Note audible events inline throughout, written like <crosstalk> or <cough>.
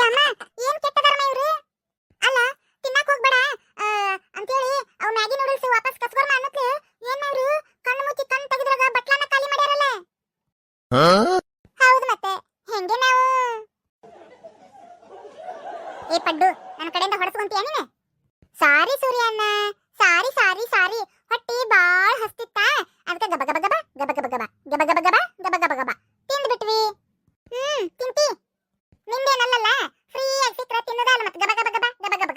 ಯಮ್ಮ ಏನ್ ಕೆಟ್ಟದಾರಮ್ಮ ಇವ್ರು? ಅಲ್ಲ, ತಿನ್ನಕ್ ಹೋಗ್ಬೇಡ. ಅಂತೇಳಿ ಅವ್ ಮ್ಯಾಗಿ ನೂಡಲ್ಸ್ ವಾಪಸ್ ಕಸ್ಕೊರ್ಮ ಅನ್ನಕ್ಕೆ ಏನ್ ಅವ್ರು ಕಣ್ಣು ಮುಚ್ಚಿ ಕಣ್ಣು ತೆಗೆದ್ರಾಗ ಬಟ್ಲನ್ನ ಖಾಲಿ ಮಾಡ್ಯಾರಲ್ಲ. ಹೌದು ಮತ್ತೆ, ಹೆಂಗೆ ನಾವು? ಏ ಪಡ್ಡು ನನ್ನ ಕಡೆಯಿಂದ ಹೊಡೆಸ್ಕೊಂತೀಯ ನೀನು? ಸಾರಿ ಸೂರ್ಯ ಅಣ್ಣ ಸಾರಿ ಸಾರಿ ಸಾರಿ. ಹೊಟ್ಟಿ ಬಾಳ್ ಹಸ್ತಿತ್ತ? ಅದಕ್ಕೆ ಗಬ ಗಬ ಗಬ ಗಬ ಗಬ ಗಬ ಗಬ ಗಬ.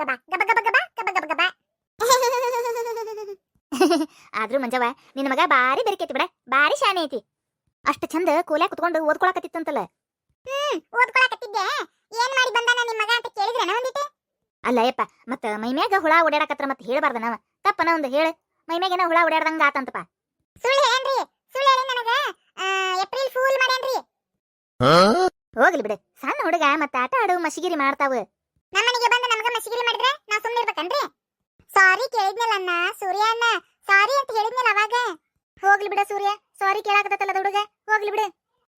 ಗಬ ಗಬ ಗಬ ಗಬ ಗಬ ಗಬ ಗಬ <laughs> ಆದ್ರೂ ಮಂಜವ ನಿನ್ನ ಮಗ ಬಾರಿ ಬೆರಕೈತಿ ಬಿಡ ಬಾರಿ ಶಾನೆ ಐತಿ. ಅಷ್ಟು ಚಂದ ಕೂಲೆ ಕುತ್ಕೊಂಡು ಓದ್ಕೊಳಕತ್ತಿತ್ತಂತಲ್ಲ. ಹ್ಮ್ ಓದ್ಕೊಳಕತ್ತಿದ್ದೆ. ಏನ್ ಮಾಡಿ ಬಂದಾನ ನಿಮ್ಮ ಮಗ ಅಂತ ಕೇಳಿದ್ರನ ಒಂದಿಟ್ಟು? ಅಲ್ಲ ಯಪ್ಪ ಮತ್ತ ಮೈಮ್ಯಾಗ ಹುಳ ಓಡಾಡಕತ್ರ ಮತ್ತೆ ಹೇಳಬಾರ್ದ ನಾವ. ತಪ್ಪನ ಒಂದು ಹೇಳು ಮೈಮ್ಯಾಗ ಹುಳ ಓಡಾಡ್ದಂಗ ಆತಂತಪ್ಪ ಸುಳ್ಳು ಏನ್ರಿ ಸುಳ್ಳು ಹೇಳಿ ನನಗ. ಏಪ್ರಿಲ್ ಫೂಲ್ ಮಾಡೇನ್ರಿ. ಹೋಗಲಿ ಬಿಡು ಸಣ್ಣ ಹುಡುಗ ಮತ್ತೆ ಆಟ ಆಡು ಮಸಿಗಿರಿ ಮಾಡ್ತಾವ. ನಮ್ಮನಿಗೆ ನಾ ಸಾರಿ ಕೇಳಿದ್ನಲ್ಲ ಅಣ್ಣ, ಸೂರ್ಯ ಅಣ್ಣ. ಸಾರಿ ಅಂತ ಹೇಳಿದ್ನಲ್ಲ ಅವಾಗ. ಹೋಗ್ಲಿ ಬಿಡ ಸೂರ್ಯ ಸಾರಿ ಕೇಳಾಕತ್ತಲ್ಲ ಹುಡುಗ. ಹೋಗ್ಲಿ ಬಿಡು.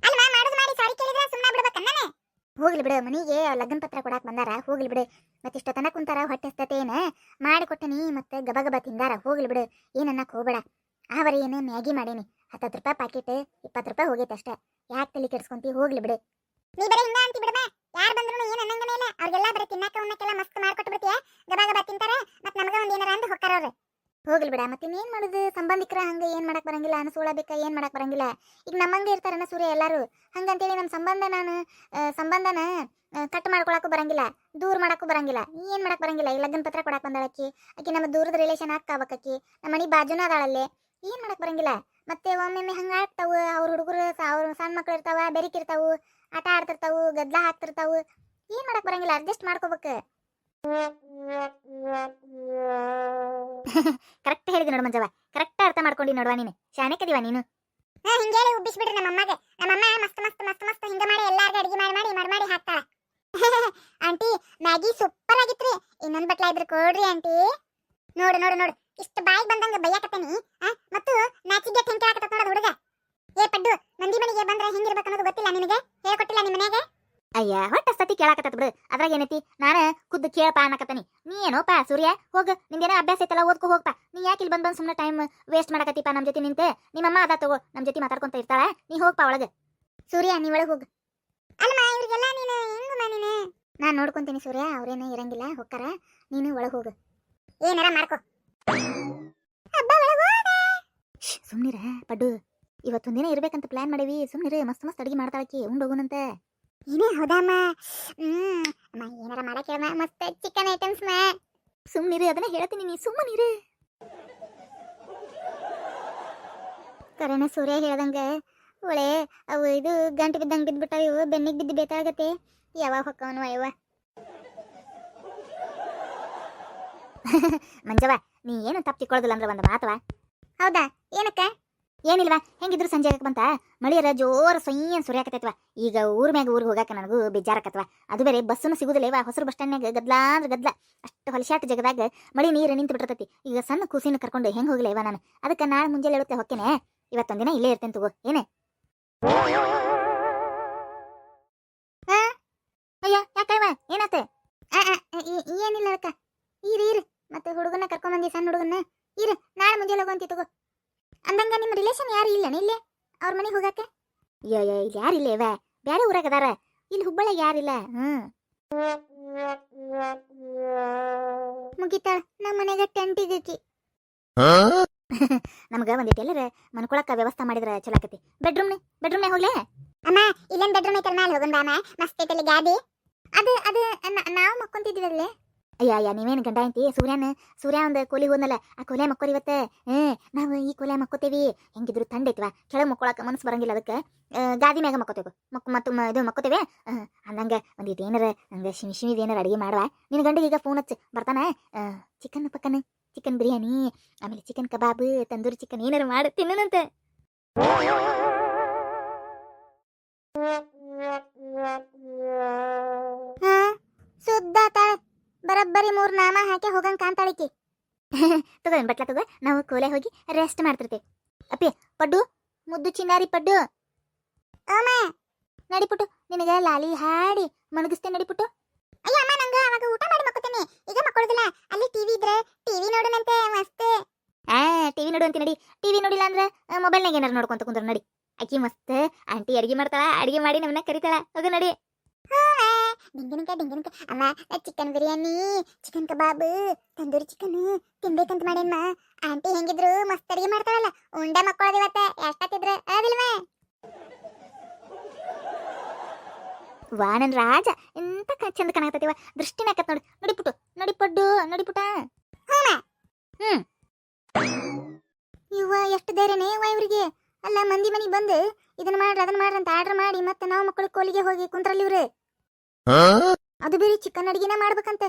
ಅಲ್ವಾ, ಮಾಡುದು ಮಾಡಿ ಸಾರಿ ಕೇಳಿದ್ರೆ ಸುಮ್ಮನೆ ಬಿಡ್ಬೇಕನ್ನ ಹೋಗ್ಲಿ ಬಿಡು, ಮನಿಗೆ ಲಗ್ನ ಪತ್ರ ಕೊಡಾಕ್ ಬಂದಾರ, ಹೋಗ್ಲಿ ಬಿಡು. ಮತ್ತಿಷ್ಟ ತನಕ ಕುಂತಾರ, ಹೊಟ್ಟೆ ಹಸ್ತತೇನ. ಮಾಡಿ ಕೊಟ್ಟನಿ, ಮತ್ತೆ ಗಬ ಗಬ ತಿಂದಾರ, ಹೋಗ್ಲಿ ಬಿಡು. ಏನ್ ಅನ್ನಕ್ ಹೋಗ್ಬೇಡ ಆವರ ಏನು ಮ್ಯಾಗಿ ಮಾಡೀನಿ. ಹತ್ತತ್ತು ರೂಪಾಯಿ ಪಾಕೆಟ್ ಇಪ್ಪತ್ತು ರೂಪಾಯಿ ಹೋಗೈತೆ ಅಷ್ಟೇ. ಯಾಕೆ ತಲೆ ಕೆಡ್ಸ್ಕೊಂತಿ? ಹೋಗ್ಲಿ ಬಿಡು. ನೀ ಬರೀ ಹಿಂಗ ಅಂತಿ ಬಿಡಬಾ ಯಾರ್ ಬಂದ್ರು ಏನ್ ಅನ್ನಂಗನೇ ಇಲ್ಲ ಅವ್ರಿಗೆಲ್ಲ ಬರೀ ತಿನ್ನಕ ಉಣ್ಣಕ್ಕೆಲ್ಲ ಮಸ್ತ್ ಮಾಡ್ಕೊಟ್ಟು ಬಿಡ್ತೀಯ ಗಬಾ ಗಬಾ ತಿಂತಾರ ಮತ್ ನಮಗ ಒಂದ್ ಏನಾರ ಅಂದ್ ಹೊಕ್ಕಾರ ಅವ್ರು ಹೋಗ್ಲಿ ಬಿಡ. ಮತ್ತೆ ಏನ್ ಮಾಡುದು? ಸಂಬಂಧಿಕರ ಹಂಗ ಏನ್ ಮಾಡಕ್ ಬರಂಗಿಲ್ಲ. ಅನಸೋಳಬೇಕ ಏನ್ ಮಾಡಕ್ ಬರಂಗಿಲ್ಲ. ಈಗ ನಮ್ಮಂಗೆ ಇರ್ತಾರನ ಸೂರ್ಯ ಎಲ್ಲಾರು. ಹಂಗಂತೇಳಿ ನಮ್ಮ ಸಂಬಂಧ ನಾನು ಸಂಬಂಧನ ಕಟ್ ಮಾಡ್ಕೊಳಕ್ಕೂ ಬರಂಗಿಲ್ಲ. ದೂರ ಮಾಡಕ್ಕೂ ಬರಂಗಿಲ್ಲ. ಏನ್ ಮಾಡಕ್ ಬರಂಗಿಲ್ಲ? ಈ ಲಗ್ನ ಪತ್ರ ಕೊಡಕ್ ಬಂದಾಳಕ್ಕಿ ಆಕಿ. ನಮ್ಮ ದೂರದ ರಿಲೇಷನ್ ಆಗ್ತಾವಕ್ಕಿ ನಮ್ಮ ಮನಿ ಬಾಜುನ ಅದಾಳಲ್ಲಿ ಏನ್ ಮಾಡಕ್ ಬರಂಗಿಲ್ಲ? ಮತ್ತೆ ಒಮ್ಮೊಮ್ಮೆ ಹಂಗ ಆಗ್ತಾವ. ಅವ್ರ ಹುಡುಗರು, ಅವ್ರ ಸಣ್ಣ ಮಕ್ಳು ಇರ್ತಾವ ಬೆರಿಕಿರ್ತಾವು ಆಟ ಆಡ್ತಿರ್ತಾವು ಗದ್ದಲ ಹಾಕ್ತಿರ್ತಾವು. ಏನ್ ಮಾಡಕ್ ಬರಂಗಿಲ್ಲ? ಅಡ್ಜಸ್ಟ್ ಮಾಡ್ಕೋಬೇಕು. ಕರೆಕ್ಟ್ ಹೇಳಿದೆ ನೋಡು ಮಂಜವ್ವ. ಕರೆಕ್ಟ್ ಅರ್ಥ ಮಾಡ್ಕೊಂಡಿ ನೋಡುವ ನೀನು. ಶಾನೆ ಕದಿವ ನೀನು. ಹಾ ಹಿಂಗೇಳಿ ಉಬ್ಬಿಸ್ಬಿಡ್ರಿ ನಮ್ಮ ಅಮ್ಮಗೆ ನಮ್ಮಮ್ಮ ಮಸ್ತ್ ಮಸ್ತ್ ಮಸ್ತ್ ಮಸ್ತ್ ಹಿಂಗ ಮಾಡಿ ಎಲ್ಲಾರ್ಗೂ ಅಡಿಗೆ ಮಾಡಿ ಮಾಡಿ ಮಾಡಿ ಮಾಡಿ ಹಾಕ್ತಾಳ. <laughs> ಆಂಟಿ, ಮ್ಯಾಗಿ ಸೂಪರ್ ಆಗಿತ್ರಿ. ಇನ್ನೊಂದು ಬಟ್ಲ ಇದ್ರ ಕೊಡ್ರಿ ಆಂಟಿ. ನೋಡು ನೋಡು ನೋಡು. ಇಷ್ಟು ಬಾಯಿಗೆ ಬಂದಂಗ ಬೈಯಾಕತ್ತೇನಿ ಮತ್ತು ನಾಚಿಗೆ ಹೆಂಗ್ ಹಾಕತ್ತ ನೋಡೋದು ಹುಡುಗ ಏ ಪಡ್ಡು ಮಂದಿ ಮನೆಗೆ ಬಂದ್ರೆ ಹೆಂಗಿರ್ಬೇಕು ಅನ್ನೋದು ಗೊತ್ತಿಲ್ಲ ನಿನಗೆ ಹೇಳ್ಕೊಟ್ಟಿಲ್ಲ ನಿಮ್ಮ ಮನೆಗೆ ಅಯ್ಯ ಹೊಟ್ಟ ಸತಿ ಕೇಳಾಕತ್ತ ಬಿಡು. ಅದ್ರಾಗ ಏನೈತಿ? ನಾನು ಖುದ್ದು ಕೇಳಪ್ಪ ಅನ್ನಕತ್ತನಿ. ನೀ ಏನೋಪ ಸೂರ್ಯ? ಹೋಗು ನಿಂದೇನ ಅಭ್ಯಾಸ ಐತಲ್ಲ ಓದ್ಕೊ ಹೋಗ್ಪ. ನೀ ಯಾಕೆ ಇಲ್ಲಿ ಬಂದ್ ಬಂದು ಸುಮ್ಮನೆ ಟೈಮ್ ವೇಸ್ಟ್ ಮಾಡಕತ್ತಿಪ್ಪ ನಮ್ಮ ಜೊತೆ ನಿಂತೆ? ನಿಮ್ಮಮ್ಮ ಅದ ತಗೋ ನಮ್ಮ ಜೊತೆ ಮಾತಾಡ್ಕೊಂತ ಇರ್ತಾಳ. ನೀ ಹೋಗ್ಪ ಒಳಗೆ ಸೂರ್ಯ ನೀ ಒಳಗೆ ಹೋಗು. ಅಲ್ಲಮ್ಮ ಇವ್ರಿಗೆಲ್ಲ ನೀನು ಹೆಂಗಮ್ಮ ನೀನು? ನಾನು ನೋಡ್ಕೊಂತೀನಿ ಸೂರ್ಯ ಅವ್ರೇನು ಇರಂಗಿಲ್ಲ ಹೋಗ್ತಾರ ನೀನು ಒಳಗೆ ಹೋಗು. ಏನಾರ ಮಾಡ್ಕೊ. ಸುಮ್ನಿರ ಪಡ್ಡು. ಇವತ್ತೊಂದಿನ ಇರ್ಬೇಕಂತ ಪ್ಲಾನ್ ಮಾಡೀವಿ. ಸುಮ್ನಿರ ಮಸ್ತ್ ಮಸ್ತ್ ಅಡಿಗೆ ಮಾಡ್ತಾಳಕಿ ಉಂಡೋಗುನಂತೆ ಏನೇ ಹೌದಮ್ಮ? ಹ್ಮ್ ಅಮ್ಮ ಏನಾರ ಮಾಡಕ್ಕೆ ಹೇಳಮ್ಮ ಮಸ್ತ್ ಚಿಕನ್ ಐಟಮ್ಸ್ ಮಾ. ಸುಮ್ಮನಿರು ಅದನ್ನ ಹೇಳ್ತೀನಿ ನೀ ಸುಮ್ಮನಿರು. ಕರೆನ ಸೂರ್ಯ ಹೇಳ್ದಂಗೆ ಓಳೆ ಅವು ಇದು ಗಂಟು ಬಿದ್ದಂಗೆ ಬಿದ್ದುಬಿಟ್ಟಾವ ಇವು ಬೆನ್ನಿಗೆ ಬಿದ್ದು ಬೇಕಾಗತ್ತೆ. ಯಾವಾಗ ಹೊಕ್ಕವನು ಅಯ್ಯವ <laughs> ಮಂಜವ ನೀ ಏನು ತಪ್ಪು ತಿಕ್ಕೊಳ್ಳೋದಿಲ್ಲ ಅಂದ್ರೆ ಒಂದು ಮಾತವ ಹೌದಾ? ಏನಕ್ಕ? ಏನಿಲ್ವಾ? ಹೆಂಗಿದ್ರು ಸಂಜೆ ಬಂತ? ಮಳಿಯರ ಜೋರ್ ಸೊಯ್ಯನ್ ಸುರಿಯಾಕತ್ತೈತ್ವ? ಈಗ ಊರ್ ಮ್ಯಾಗ ಊರಿಗೆ ಹೋಗಾಕ ನನಗೂ ಬೇಜಾರಕತ್ವ? ಅದು ಬೇರೆ ಬಸ್ಸನ್ನು ಸಿಗುದಿಲ್ಲ ಹೊಸರು ಬಸ್ ಸ್ಟ್ಯಾಂಡ್ನಾಗ ಗದ್ಲಾ ಅಂದ್ರೆ ಗದ್ಲ. ಅಷ್ಟು ಹೊಲಸಾಟ ಜಗದಾಗ ಮಳಿ ನೀರು ನಿಂತು ಬಿಟ್ಟಿರ್ತೈತಿ. ಈಗ ಸಣ್ಣ ಕೂಸಿನ ಕರ್ಕೊಂಡು ಹೆಂಗ್ ಹೋಗ್ಲಿ ಇವ ನಾನು? ಅದಕ್ಕೆ ನಾಳೆ ಮುಂಜಾನೆ ಹೇಳುತ್ತೆ ಹೊಕ್ಕೇನೆ. ಇವತ್ತೊಂದಿನ ಇಲ್ಲೇ ಇರ್ತೇನೆ ತಗೋ. ಏನೇ ಆ? ಅಯ್ಯ ಯಾಕವ ಏನಾತೆ ಆ, ಆ, ಈ- ಏನಿಲ್ಲ ಅಕ್ಕ ಈರು ಈರು ಮತ್ತೆ ಹುಡುಗನ ಕರ್ಕೊಂಬಂದಿ ಸಣ್ಣ ಹುಡುಗನ ಈರು ನಾಳೆ ಮುಂಜಾನೆ ಹೋಗಂತಿ ತಗೋ ಅಂದಂಗ ನಿಮ್ಮ ರಿಲೇಷನ್ ಯಾರು ಇಲ್ಲನ? ಇಲ್ಲೇ ಅವ್ರ ಮನೆಗೆ ಹೋಗಾಕ? ಅಯ್ಯೋ ಇಲ್ಲಿ ಯಾರಿಲ್ಲ ಇವ? ಬೇರೆ ಊರಾಗ ಅದಾರ. ಇಲ್ಲಿ ಹುಬ್ಬಳ್ಳಿಗೆ ಯಾರಿಲ್ಲ ಹ್ಮ್. ಮುಗಿತಾಳ ನಮ್ಮ ಮನೆಗೆ ಟೆಂಟ್ ಇದೈತಿ. <laughs> ನಮ್ಗ ಒಂದಿಟ್ಟು ಎಲ್ಲರ ಮನ್ಕೊಳಕ ವ್ಯವಸ್ಥೆ ಮಾಡಿದ್ರ ಚಲೋ ಆಕತಿ. ಬೆಡ್ರೂಮ್ನೆ ಬೆಡ್ರೂಮ್ನೇ ಹೋಗ್ಲೇ? ಅಮ್ಮ ಇಲ್ಲೊಂದ್ ಬೆಡ್ರೂಮ್ ಐತಲ್ ಮ್ಯಾಲ ಹೋಗೋಣ ಬಾಮ ಮಸ್ತ್ ಐತಲ್ಲಿ ಗಾದಿ. ಅದು ಅದು ನಾವು ಮಕ್ಕೊಂತಿದ್ದೀವಲ್ಲೇ ಅಯ್ಯ ಅಯ್ಯ, ನೀವೇನು ಗಂಡ ಅಂತಿ ಸೂರ್ಯನ, ಸೂರ್ಯ ಒಂದು ಕೋಲಿ ಹೋದ್ನಲ್ಲ ಆ ಕೋಲೆ ಮಕ್ಕೋರಿ ಇವತ್ತ? ಏ, ನಾವು ಈ ಕೋಲೆ ಮಕ್ಕೋತೇವಿ. ಹೆಂಗಿದ್ರು ತಂಡ ಐತ್ವ ಕೆಳಗೆ ಮಕ್ಕೊಳಕ ಮನಸ್ಸು ಬರಂಗಿಲ್ಲ ಅದಕ್ಕೆ. ಗಾದಿ ಮ್ಯಾಗ ಮಕ್ಕೋತೇವೆ. ಮಕ್, ಮತ್ತು ಮ- ಇದು ಮಕ್ಕೋತೇವೆ. ಅಂದಂಗ ಒಂದಿಟ್ಟು ಏನಾರ ಹಂಗ ಶಿಮಿ ಶಿಮಿದ್ ಏನಾರ ಅಡಿಗೆ ಮಾಡುವ? ನಿನ್ನ ಗಂಡಿಗೆ ಈಗ ಫೋನ್ ಹಚ್ಚ. ಬರ್ತಾನ? ಚಿಕನ್ ಪಕ್ಕನ? ಚಿಕನ್ ಬಿರಿಯಾನಿ, ಆಮೇಲೆ ಚಿಕನ್ ಕಬಾಬ್ ತಂದೂರಿ ಚಿಕನ್ ಏನಾರ ಮಾಡಿ, ತಿನ್ನನಂತೆ. ಬರಬ್ಬರಿ ಮೂರು ನಾಮ ಹಾಕಿ ಹೋಗಂಗ್ ಕಾಂತಾಳಿಕಿ <laughs> ತಗೋ ಬಟ್ಲ ತಗೋ, ನಾವು ಕೋಲೆ ಹೋಗಿ ರೆಸ್ಟ್ ಮಾಡ್ತಿರ್ತೇವೆ. ಅಪ್ಪಿ, ಪಡ್ಡು, ಮುದ್ದು ಚಿನ್ನಾರಿ ಪಡ್ಡು. ಅಮ್ಮ, ನಡಿಪುಟ್ಟು, ನಿನಗೆ ಲಾಲಿ ಹಾಡಿ ಮಲಗಿಸ್ತೇನೆ ನಡಿಪುಟ್ಟು. ಒಳಗ ಊಟ ಮಾಡಿ ಮಕ್ಕೋತೇನೆ ಈಗ ಮಕ್ಕೊಳ್ಳೋದಿಲ್ಲ ಅಲ್ಲಿ ಟಿವಿ ಇದ್ರೆ ಟಿವಿ ನೋಡೋಣಂತೆ ಮಸ್ತ್. ಆ ಟಿವಿ ನೋಡು ಅಂತ ನಡಿ. ಟಿವಿ ನೋಡಿಲ್ಲ ಅಂದ್ರೆ ಮೊಬೈಲ್ನಾಗ ಏನಾರು ನೋಡ್ಕೊಂತ ಕುಂದ್ರ ನಡಿ. ಅಕ್ಕಿ ಮಸ್ತ್, ಆಂಟಿ ಅಡಿಗೆ ಮಾಡ್ತಾಳ, ಅಡಿಗೆ ಮಾಡಿ ನಮ್ಮನ್ನ ಕರಿತಾಳ. ಹೋಗ ನಡಿ. ಡಿಂಗನಕ ಡಿಂಗನಕ ಅಮ್ಮ chicken biryani chicken kebab tandoori chicken ತಿನ್ಬೇಕಂತ ಮಾಡೇಮ್ಮ ಆಂಟಿ ಹೆಂಗಿದ್ರು ಮಸ್ತ್ ಅಡಿಗೆ ಮಾಡ್ತಾಳಲ್ಲ. ಉಂಡೆ ಮಕ್ಕಳದ ಇವತ್ತ ಎಷ್ಟಾತಿದ್ರು ಅದಿಲ್ವೇ ವಾ ನನ್ ರಾಜ ಎಂತ ಚಂದ ಕಾಣಕತ್ತೈತಿವ ದೃಷ್ಟಿನ ಹಾಕತ್ ನೋಡಿ. ನಡಿಪುಟು ನಡಿಪಡ್ಡು ನೋಡಿ ಪಡ್ಡು ನೋಡಿ ಪುಟ ಹ್ಮ್. ಇವ ಎಷ್ಟು ಧೈರ್ಯನೇ ಇವ ಇವ್ರಿಗೆ. ಅಲ್ಲ ಮಂದಿ ಮನೆಗೆ ಬಂದು ಇದನ್ನ ಮಾಡ್ರಿ ಅದನ್ನ ಮಾಡ್ರಿ ಅಂತ ಆರ್ಡರ್ ಮಾಡಿ ಮತ್ತೆ ನಾವು ಮಕ್ಕಳು ಕೋಲಿಗೆ ಹೋಗಿ ಕುಂತ್ರಲ್ಲಿ ಇವ್ರು. ಅದು ಬೇರೆ ಚಿಕನ್ ಅಡಿಗೆನ ಮಾಡ್ಬೇಕಂತ.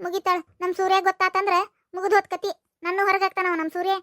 ಮುಗಿತಾಳ. ನಮ್ ಸೂರ್ಯ ಗೊತ್ತಾತಂದ್ರೆ ಮುಗಿದು ಹೊತ್ಕತಿ ನನ್ನ ಹೊರಗೆ ಹಾಕ್ತಾನವ ನಮ್ ಸೂರ್ಯ.